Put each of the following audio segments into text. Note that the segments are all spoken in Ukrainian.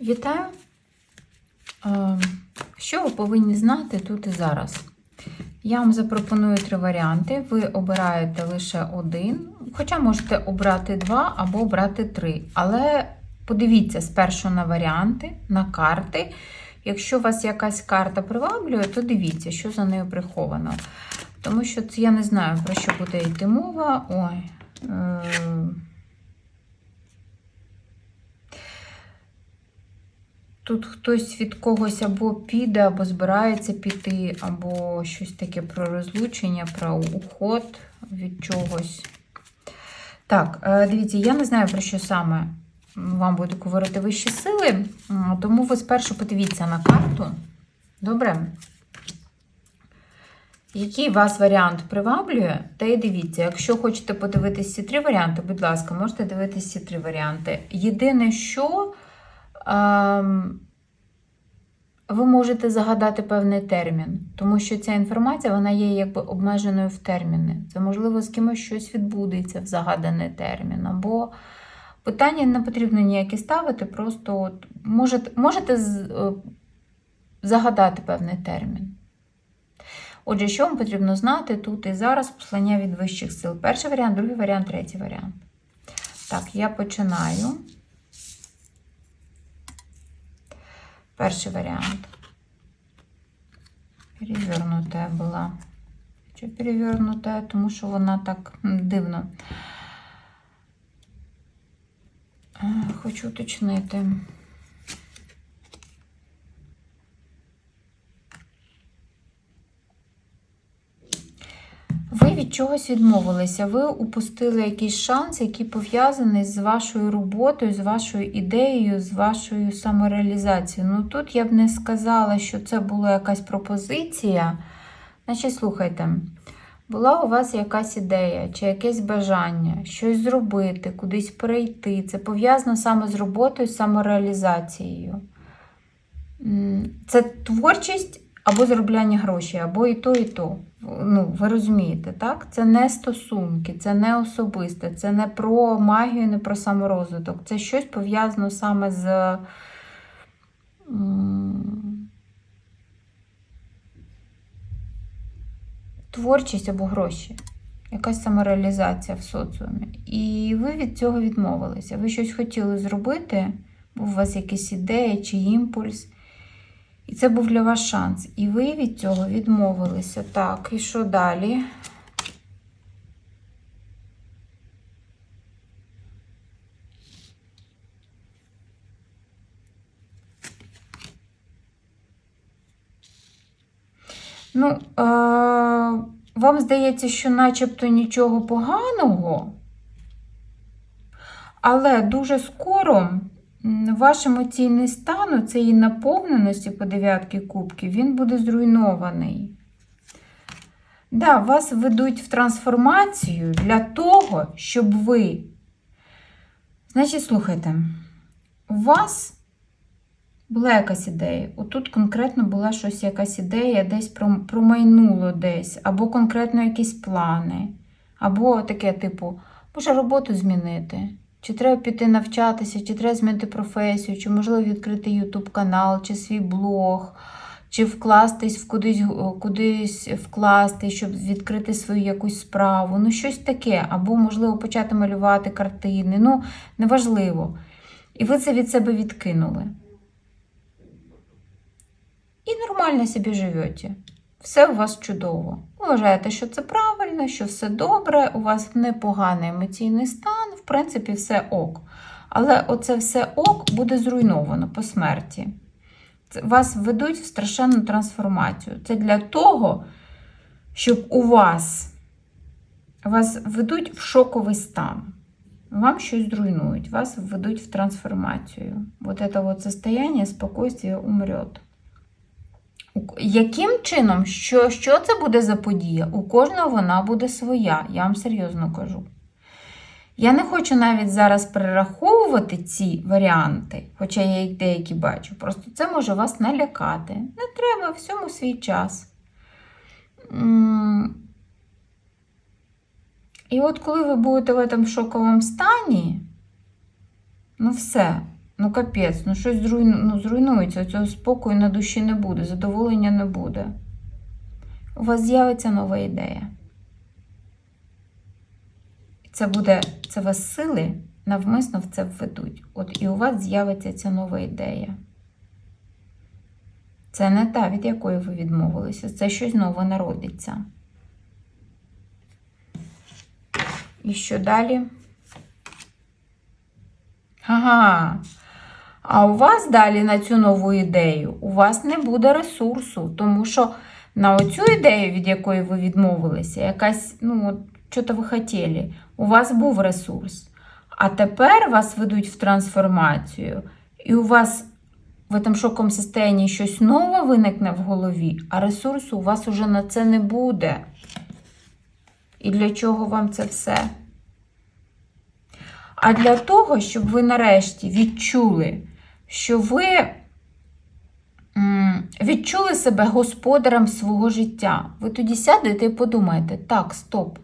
Вітаю! Е, Що ви повинні знати тут і зараз? Я вам запропоную три варіанти. Ви обираєте лише один, хоча можете обрати два або обрати три. Але подивіться спершу на варіанти, на карти. Якщо у вас якась карта приваблює, то дивіться, що за нею приховано. Тому що це я не знаю, про що буде йти мова. Ой. Е, Тут хтось від когось або піде, або збирається піти, або щось таке про розлучення, про уход від чогось. Так, е, дивіться, я не знаю, про що саме вам будуть говорити вищі сили, тому ви спершу подивіться на карту. Добре? Який вас варіант приваблює, та й дивіться. Якщо хочете подивитися ці три варіанти, будь ласка, можете дивитися ці три варіанти. Єдине, що. Ви можете загадати певний термін, тому що ця інформація вона є якби обмеженою в терміни. Це, можливо, з кимось щось відбудеться в загаданий термін. Або питання не потрібно ніякі ставити, просто от можете, можете загадати певний термін. Отже, що вам потрібно знати тут і зараз послання від вищих сил? Перший варіант, другий варіант, третій варіант. Так, я починаю. Перший варіант. Перевернута була. Чи перевернута, Тому що вона так дивно. Хочу уточнити. Ви від чогось відмовилися, ви упустили якийсь шанс, який пов'язаний з вашою роботою, з вашою ідеєю, з вашою самореалізацією. Ну тут я б не сказала, що це була якась пропозиція. Значить, слухайте, була у вас якась ідея чи якесь бажання щось зробити, кудись перейти. Це пов'язано саме з роботою, з самореалізацією. Це творчість або заробляння грошей, або і то, і то. Ну, ви розумієте, так? Це не стосунки, це не особисте, це не про магію, не про саморозвиток. Це щось пов'язано саме з. Творчість або гроші. Якась самореалізація в соціумі. І ви від цього відмовилися. Ви щось хотіли зробити, був у вас якась ідея чи імпульс. І це був для вас шанс. І ви від цього відмовилися. Так, і що далі? Ну, е- вам здається, що начебто нічого поганого, але дуже скоро ваш емоційний стан у цієї наповненості по дев'ятки кубків, він буде зруйнований. Да, вас ведуть в трансформацію для того, щоб ви. Значить, слухайте, у вас була якась ідея. Отут конкретно була щось, якась ідея, десь про- промайнуло десь, або конкретно якісь плани, або таке, типу, може роботу змінити. Чи треба піти навчатися, чи треба змінити професію, чи можливо відкрити YouTube канал, чи свій блог, чи вкластись в кудись, кудись вкласти, щоб відкрити свою якусь справу. Ну, щось таке. Або, можливо, почати малювати картини. Ну, неважливо. І ви це від себе відкинули. І нормально собі живете. Все у вас чудово. Ви вважаєте, що це правильно, що все добре, у вас непоганий емоційний стан, в принципі, все ок. Але оце все ок буде зруйновано по смерті. Вас ведуть в страшенну трансформацію. Це для того, щоб у вас вас ведуть в шоковий стан. Вам щось зруйнують, вас введуть в трансформацію. Вот это состояние спокойствия умрет. Яким чином, що, що це буде за подія? У кожного вона буде своя, я вам серйозно кажу. Я не хочу навіть зараз перераховувати ці варіанти, хоча я їх деякі бачу. Просто це може вас налякати. Не треба всьому свій час. І от коли ви будете в цьому шоковому стані, ну все, Ну, капець, ну щось зруйну... ну, зруйнується, цього спокою на душі не буде, задоволення не буде. У вас з'явиться нова ідея. Це буде, це вас сили навмисно в це введуть. От і у вас з'явиться ця нова ідея. Це не та, від якої ви відмовилися, це щось нове народиться. І що далі? Ага. А у вас далі на цю нову ідею у вас не буде ресурсу, тому що на оцю ідею, від якої ви відмовилися, якась, ну, от, що-то ви хотіли, у вас був ресурс. А тепер вас ведуть в трансформацію, і у вас в этом шоковому состоянні щось нове виникне в голові, а ресурсу у вас уже на це не буде. І для чого вам це все? А для того, щоб ви нарешті відчули, що ви відчули себе господарем свого життя. Ви тоді сядете і подумаєте, так, стоп,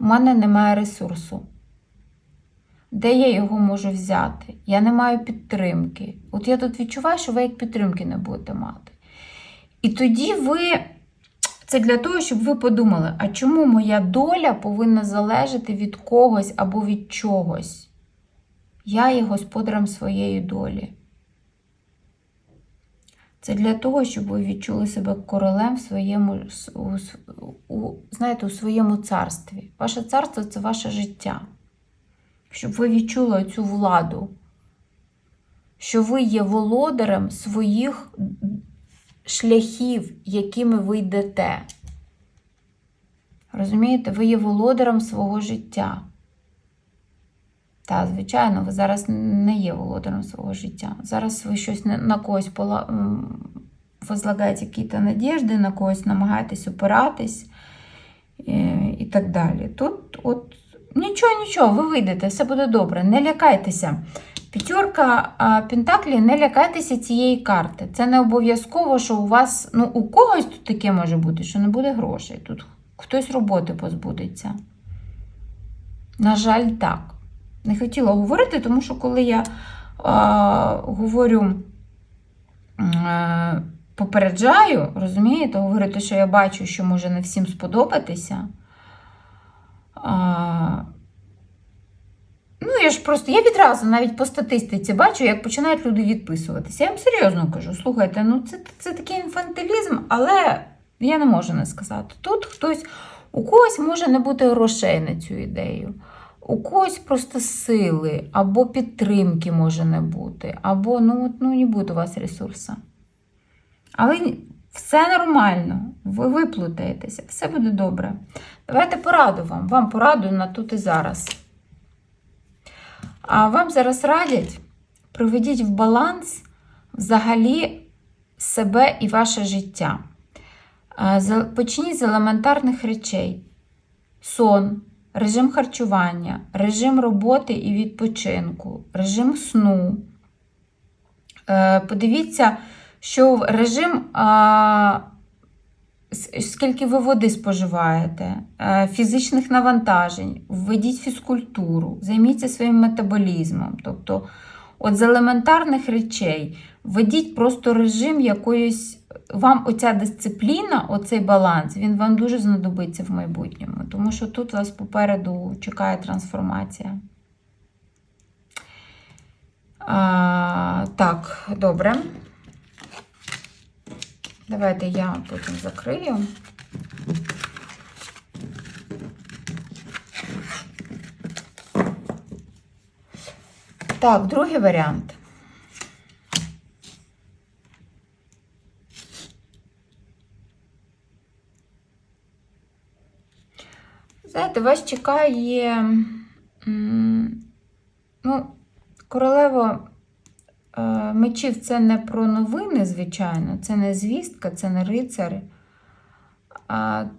у мене немає ресурсу. Де я його можу взяти? Я не маю підтримки. От я тут відчуваю, що ви як підтримки не будете мати. І тоді ви. Це для того, щоб ви подумали, а чому моя доля повинна залежати від когось або від чогось? Я є господарем своєї долі. Це для того, щоб ви відчули себе королем в своєму, у, у, знаєте, у своєму царстві. Ваше царство це ваше життя. Щоб ви відчули цю владу, що ви є володарем своїх шляхів, якими ви йдете. Розумієте, ви є володарем свого життя. Так, звичайно, ви зараз не є володарем свого життя. Зараз ви щось на, на когось пола... возлагаєте якісь надіжди, на когось намагаєтесь опиратись е, і так далі. Тут от нічого, нічого, ви вийдете, все буде добре, не лякайтеся. П'ятерка Пентаклі, не лякайтеся цієї карти. Це не обов'язково, що у вас, ну, у когось тут таке може бути, що не буде грошей. Тут хтось роботи позбудеться. На жаль, так. Не хотіла говорити, тому що коли я а, говорю, а, попереджаю, розумієте, говорити, що я бачу, що може не всім сподобатися. А, Ну, я ж просто, я відразу навіть по статистиці бачу, як починають люди відписуватися. Я вам серйозно кажу, слухайте, ну це, це такий інфантилізм, але я не можу не сказати. Тут хтось, у когось може не бути грошей на цю ідею, у когось просто сили, або підтримки може не бути, або ну, ну не буде у вас ресурсу. Але все нормально, ви виплутаєтеся, все буде добре. Давайте пораду вам, вам пораду на тут і зараз. А вам зараз радять, приведіть в баланс взагалі себе і ваше життя. Почніть з елементарних речей: сон, режим харчування, режим роботи і відпочинку, режим сну. Е, Подивіться, що режим, скільки ви води споживаєте, е, фізичних навантажень, введіть фізкультуру, займіться своїм метаболізмом. Тобто, от з елементарних речей, введіть просто режим якоїсь. Вам оця дисципліна, оцей баланс, він вам дуже знадобиться в майбутньому, тому що тут вас попереду чекає трансформація. А, так, добре. Давайте я потім закрию. Так, другий варіант. Знаєте, вас чекає. Ну, королева е, мечів це не про новини, звичайно, це не звістка, це не рицар.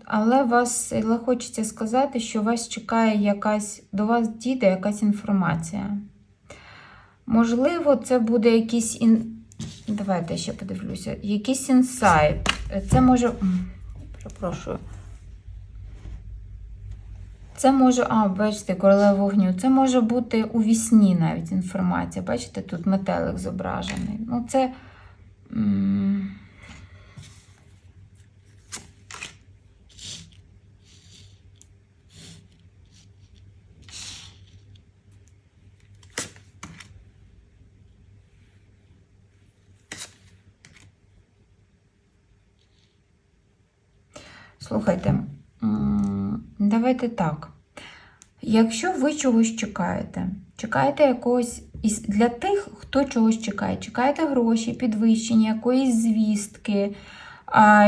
Але вас хочеться сказати, що вас чекає якась, до вас дійде якась інформація. Можливо, це буде якийсь ін... Давайте я ще подивлюся. Якийсь інсайт. Це може. Перепрошую. Це може, а, бачите, королева вогню. Це може бути у вісні навіть інформація. Бачите, тут метелик зображений. Ну, це. Слухайте, давайте так. Якщо ви чогось чекаєте, чекаєте якогось для тих, хто чогось чекає, чекаєте гроші, підвищення, якоїсь звістки,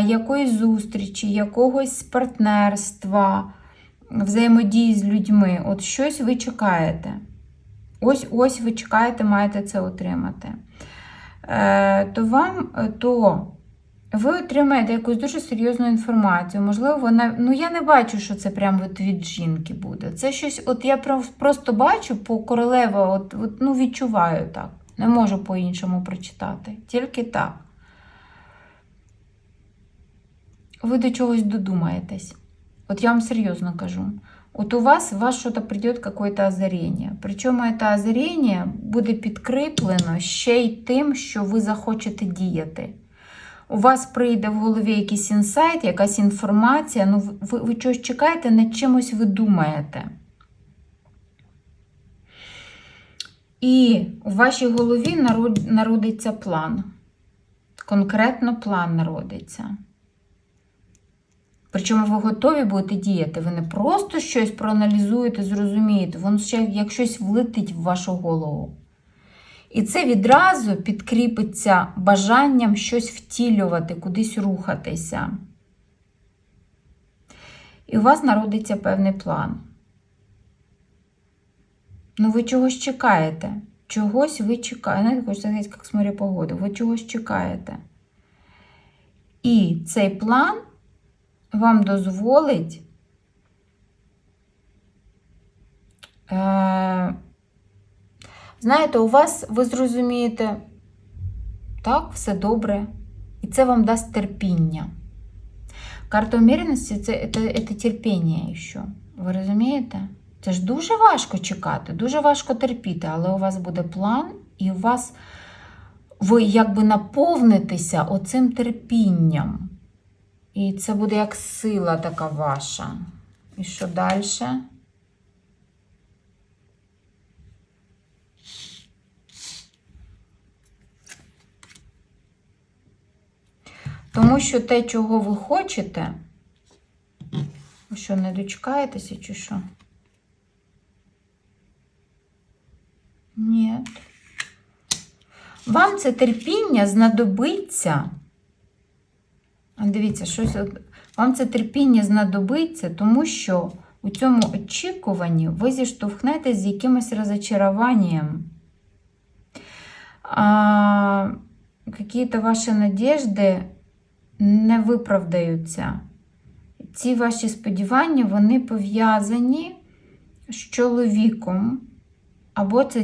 якоїсь зустрічі, якогось партнерства, взаємодії з людьми. От щось ви чекаєте. Ось ось ви чекаєте, маєте це отримати. Е, то вам е, то ви отримаєте якусь дуже серйозну інформацію. Можливо, вона. Ну, я не бачу, що це прямо от від жінки буде. Це щось, от я просто бачу по королева, от, от, ну, відчуваю так. Не можу по-іншому прочитати. Тільки так. Ви до чогось додумаєтесь. От я вам серйозно кажу. Вот у вас, у вас что-то придет какое-то озарение. Причому это озарение буде підкріплено ще й тим, що ви захочете діяти. У вас прийде в голові якийсь інсайт, якась інформація, ну ви, ви чогось чекаєте, над чимось ви думаєте. І у вашій голові народиться план. Конкретно план народиться. Причому ви готові будете діяти. Ви не просто щось проаналізуєте, зрозумієте, воно ще як щось влетить в вашу голову. І це відразу підкріпиться бажанням щось втілювати, кудись рухатися. І у вас народиться певний план. Ну, ви чогось чекаєте. Чогось ви чекаєте. Знаєте, сказати, як смотря погоду. Ви чогось чекаєте. І цей план вам дозволить е, знаєте, у вас ви зрозумієте, так, все добре, і це вам дасть терпіння. Карта умірності це, це, це терпіння ще. Ви розумієте? Це ж дуже важко чекати, дуже важко терпіти, але у вас буде план, і у вас ви якби наповнитеся оцим терпінням. І це буде як сила така ваша. І що далі? Тому що те, чого ви хочете, ви що, не дочекаєтеся, чи що? Ні. Вам це терпіння знадобиться. Дивіться, щось вам це терпіння знадобиться, тому що у цьому очікуванні ви зіштовхнетесь з якимось розочаруванням. А, какие-то ваші надежди не виправдаються. Ці ваші сподівання вони пов'язані з чоловіком, або це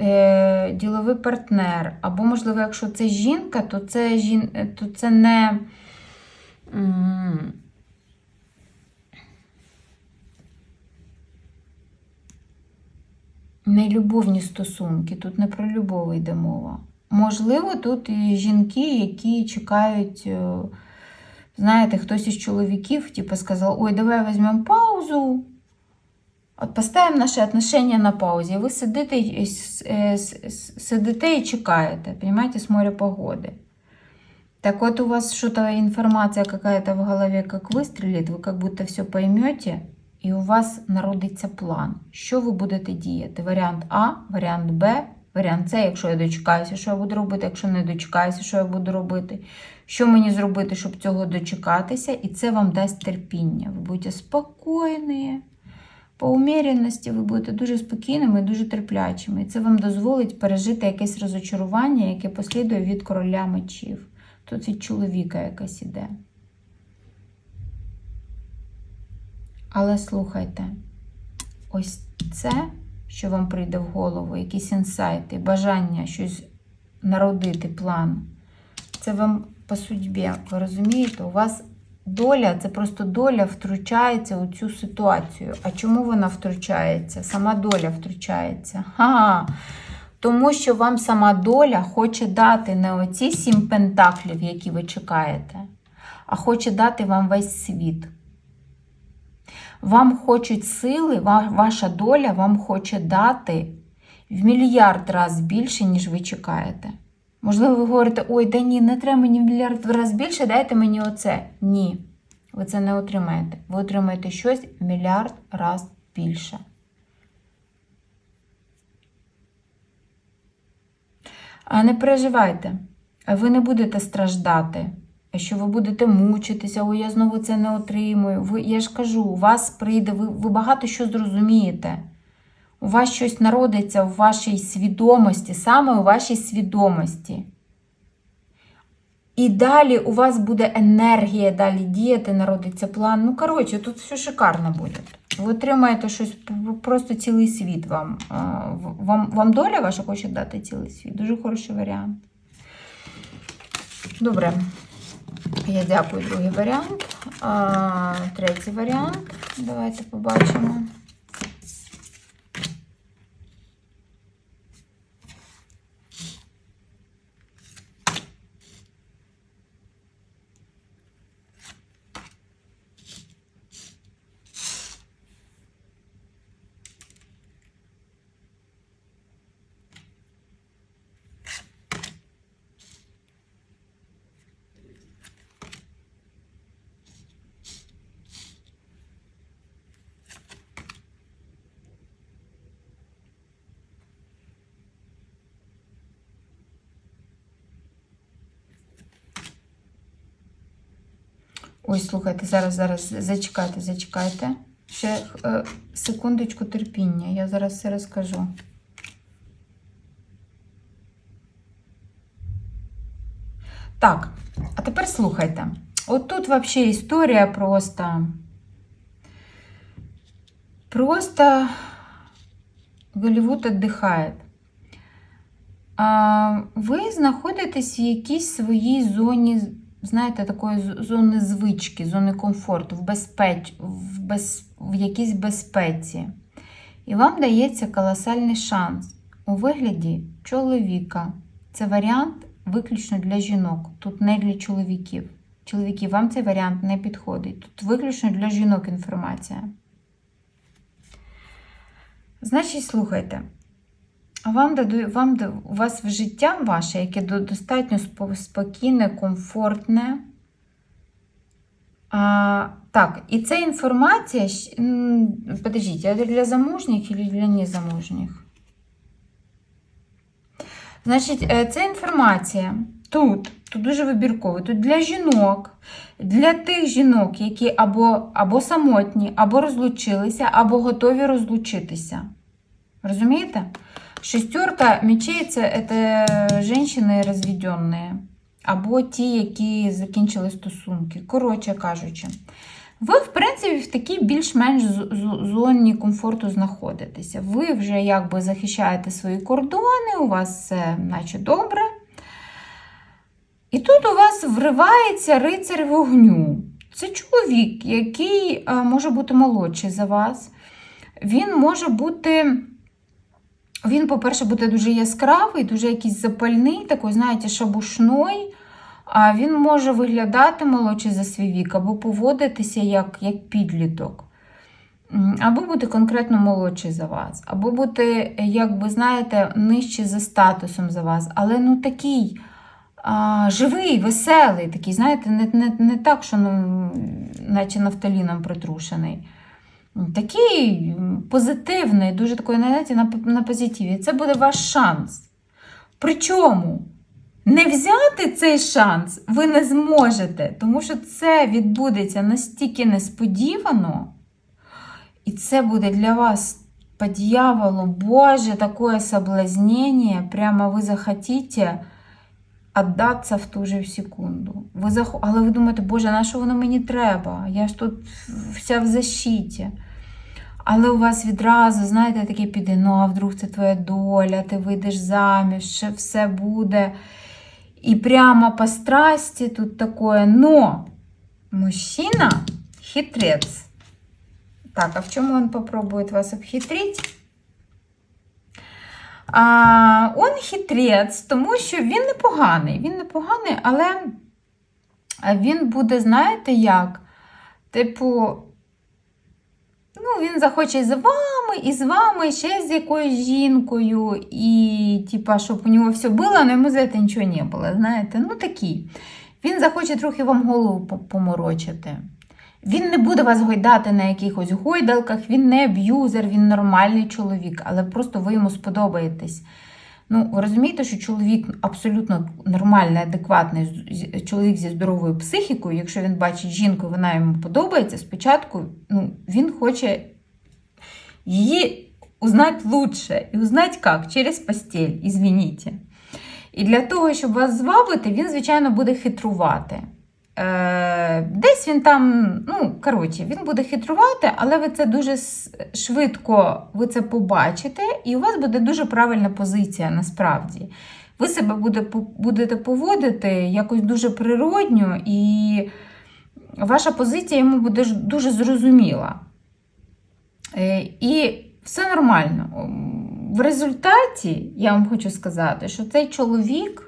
е, діловий партнер, або, можливо, якщо це жінка, то це, жін, е, то це не. Не любовні стосунки, тут не про любов йде мова. Можливо, тут і жінки, які чекають, е, знаєте, хтось із чоловіків, типу, сказав, ой, давай візьмемо паузу, от поставимо наші отношения на паузі. Ви сидите, е, сидите і чекаєте, понимаете, з моря погоди. Так вот у вас что-то информация какая-то в голове как выстрелит, ви как будто все поймете, і у вас народиться план. Що ви будете діяти? Варіант А, варіант Б, варіант С, якщо я дочекаюся, що я буду робити, якщо не дочекаюся, що я буду робити. Що мені зробити, щоб цього дочекатися, і це вам дасть терпіння. Ви будете спокійні. По уміряності ви будете дуже спокійними і дуже терплячими. І це вам дозволить пережити якесь розочарування, яке послідує від короля мечів. Тут від чоловіка якась іде. Але слухайте, ось це, що вам прийде в голову, якісь інсайти, бажання щось народити, план. Це вам по судьбі, ви розумієте, у вас доля, це просто доля втручається у цю ситуацію. А чому вона втручається? Сама доля втручається. Ха! Тому що вам сама доля хоче дати не оці сім пентаклів, які ви чекаєте, а хоче дати вам весь світ. Вам хочуть сили, ваша доля вам хоче дати в мільярд разів більше, ніж ви чекаєте. Можливо, ви говорите, ой, да ні, не треба мені в мільярд разів більше, дайте мені оце. Ні, ви це не отримаєте. Ви отримаєте щось в мільярд разів більше. А не переживайте, ви не будете страждати, що ви будете мучитися, ой, я знову це не отримую. Ви, я ж кажу, у вас прийде, ви, ви багато що зрозумієте. У вас щось народиться в вашій свідомості, саме у вашій свідомості. І далі у вас буде енергія далі діяти, народиться план. Ну, коротше, тут все шикарно буде. Ви отримаєте щось, просто цілий світ вам. Вам, вам доля ваша хоче дати цілий світ. Дуже хороший варіант. Добре. Я дякую, другий варіант. Третій варіант. Давайте побачимо. Ой, слухайте, зараз, зараз, зачекайте, зачекайте. Ще е, секундочку терпіння, я зараз все розкажу. Так, а тепер слухайте. От тут взагалі історія просто. Просто Голливуд віддихає. А, ви знаходитесь в якійсь своїй зоні, знаєте, такої зони звички, зони комфорту, в, безпеч... в, без... в якійсь безпеці. І вам дається колосальний шанс у вигляді чоловіка. Це варіант виключно для жінок, тут не для чоловіків. Чоловіки, вам цей варіант не підходить. Тут виключно для жінок інформація. Значить, слухайте. Вам даду, вам у вас в життя ваше, яке достатньо спокійне, комфортне. А, так, і ця інформація, подождіть, а для замужніх чи для незамужніх? Значить, е, ця інформація тут, тут дуже вибірково, тут для жінок, для тих жінок, які або, або самотні, або розлучилися, або готові розлучитися. Розумієте? Шестерка мечей це, це жінки або ті, які закінчили стосунки. Коротше кажучи, ви, в принципі, в такій більш-менш зоні комфорту знаходитеся. Ви вже якби захищаєте свої кордони, у вас все наче добре. І тут у вас вривається рицар вогню. Це чоловік, який е, може бути молодший за вас. Він може бути. Він, по-перше, буде дуже яскравий, дуже якийсь запальний, такий, знаєте, шабушной. А він може виглядати молодший за свій вік, або поводитися як, як підліток. Або бути конкретно молодший за вас, або бути, як би знаєте, нижче за статусом за вас, але ну такий а, живий, веселий, такий, знаєте, не, не, не так, що ну, наче нафталіном притрушений. Такий позитивний, дуже такий, знаєте, на, на позитиві. Це буде ваш шанс. Причому не взяти цей шанс ви не зможете, тому що це відбудеться настільки несподівано, і це буде для вас по дьяволу, Боже, такое соблазнение, прямо ви захотите віддатися в ту же секунду. Ви зах... Але ви думаєте, Боже, на що воно мені треба? Я ж тут вся в защиті. Але у вас відразу, знаєте, таке піде, ну а вдруг це твоя доля, ти вийдеш заміж, ще все буде. І прямо по страсті тут таке, но Мужчина хитрец. Так, а в чому он попробует вас обхитрить? А, он хитрець, тому що він непоганий. Він непоганий, але він буде, знаєте як? Типу, він захоче з вами, і з вами, ще з якоюсь жінкою, і, типа, щоб у нього все було, але йому за це нічого не було. Знаєте, ну такий. Він захоче трохи вам голову поморочити. Він не буде вас гойдати на якихось гойдалках, він не аб'юзер, він нормальний чоловік, але просто ви йому сподобаєтесь. Ну, розумієте, що чоловік абсолютно нормальний, адекватний чоловік зі здоровою психікою, якщо він бачить жінку, вона йому подобається, спочатку ну, він хоче її узнати лучше. І узнати як? Через постель, ізвініть. І для того, щоб вас звабити, він, звичайно, буде хитрувати. Е, десь він там, ну, коротше, він буде хитрувати, але ви це дуже швидко ви це побачите, і у вас буде дуже правильна позиція насправді. Ви себе будете поводити якось дуже природньо, і ваша позиція йому буде дуже зрозуміла. Е, І все нормально. В результаті я вам хочу сказати, що цей чоловік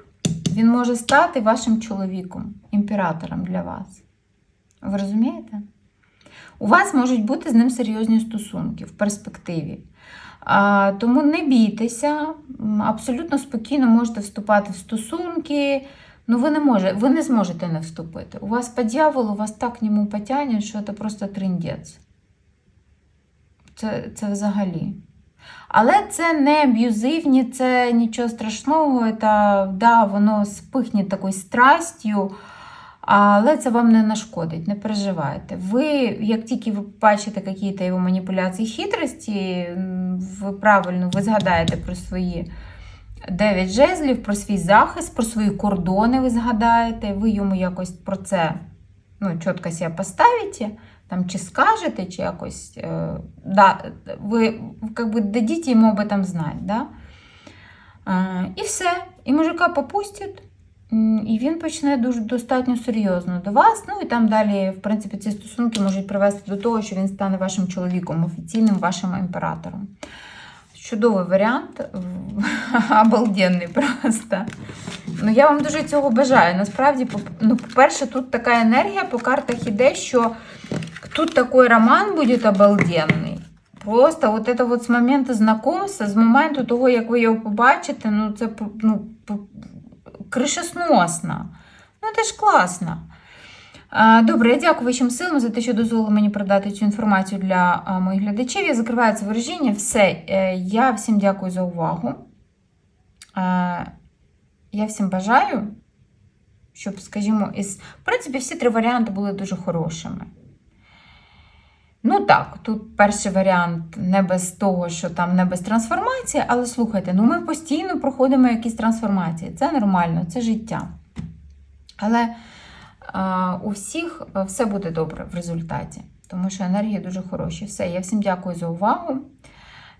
він може стати вашим чоловіком, імператором для вас. Ви розумієте? У вас можуть бути з ним серйозні стосунки в перспективі. А, тому не бійтеся, абсолютно спокійно можете вступати в стосунки. Ну, ви не, може, ви не зможете не вступити. У вас по дьяволу, вас так к нему потягне, що це просто триндець. Це, це взагалі. Але це не аб'юзивні, це нічого страшного, це, да, воно спихне такою страстю, але це вам не нашкодить, не переживайте. Ви, як тільки ви бачите якісь його маніпуляції хитрості, ви правильно ви згадаєте про свої дев'ять жезлів, про свій захист, про свої кордони ви згадаєте, ви йому якось про це ну, чітко себе поставите, там, чи скажете, чи якось, е, да, ви как бы, дадите йому об этом знати. Да? Е, і все. І мужика попустять, і він почне дуже достатньо серйозно до вас. Ну і там далі, в принципі, ці стосунки можуть привести до того, що він стане вашим чоловіком, офіційним вашим імператором. Чудовий варіант, обалденний просто. Ну, я вам дуже цього бажаю. Насправді, ну, по-перше, тут така енергія по картах іде, що тут такий роман буде обалденний. Просто от це от з моменту знайомства, з моменту того, як ви його побачите, ну це ну, кришесносно. Ну, це ж класно. Добре, я дякую вашим силам за те, що дозволили мені продати цю інформацію для моїх глядачів. Я закриваю це вираження. Все. Е, Я всім дякую за увагу. Я всім бажаю, щоб, скажімо, із... в принципі, всі три варіанти були дуже хорошими. Ну так, тут перший варіант не без того, що там не без трансформації, але слухайте, ну ми постійно проходимо якісь трансформації. Це нормально, це життя. Але а, у всіх все буде добре в результаті, тому що енергії дуже хороші. Все, я всім дякую за увагу,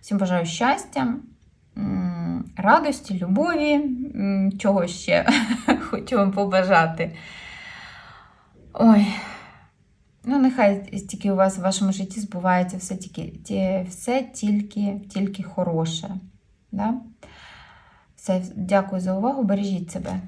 всім бажаю щастя, радості, любові, чого ще хочу вам побажати. Ой. Ну, нехай тільки у вас в вашому житті збувається все тільки, ті- все тільки, тільки хороше. Да? Все, дякую за увагу, бережіть себе.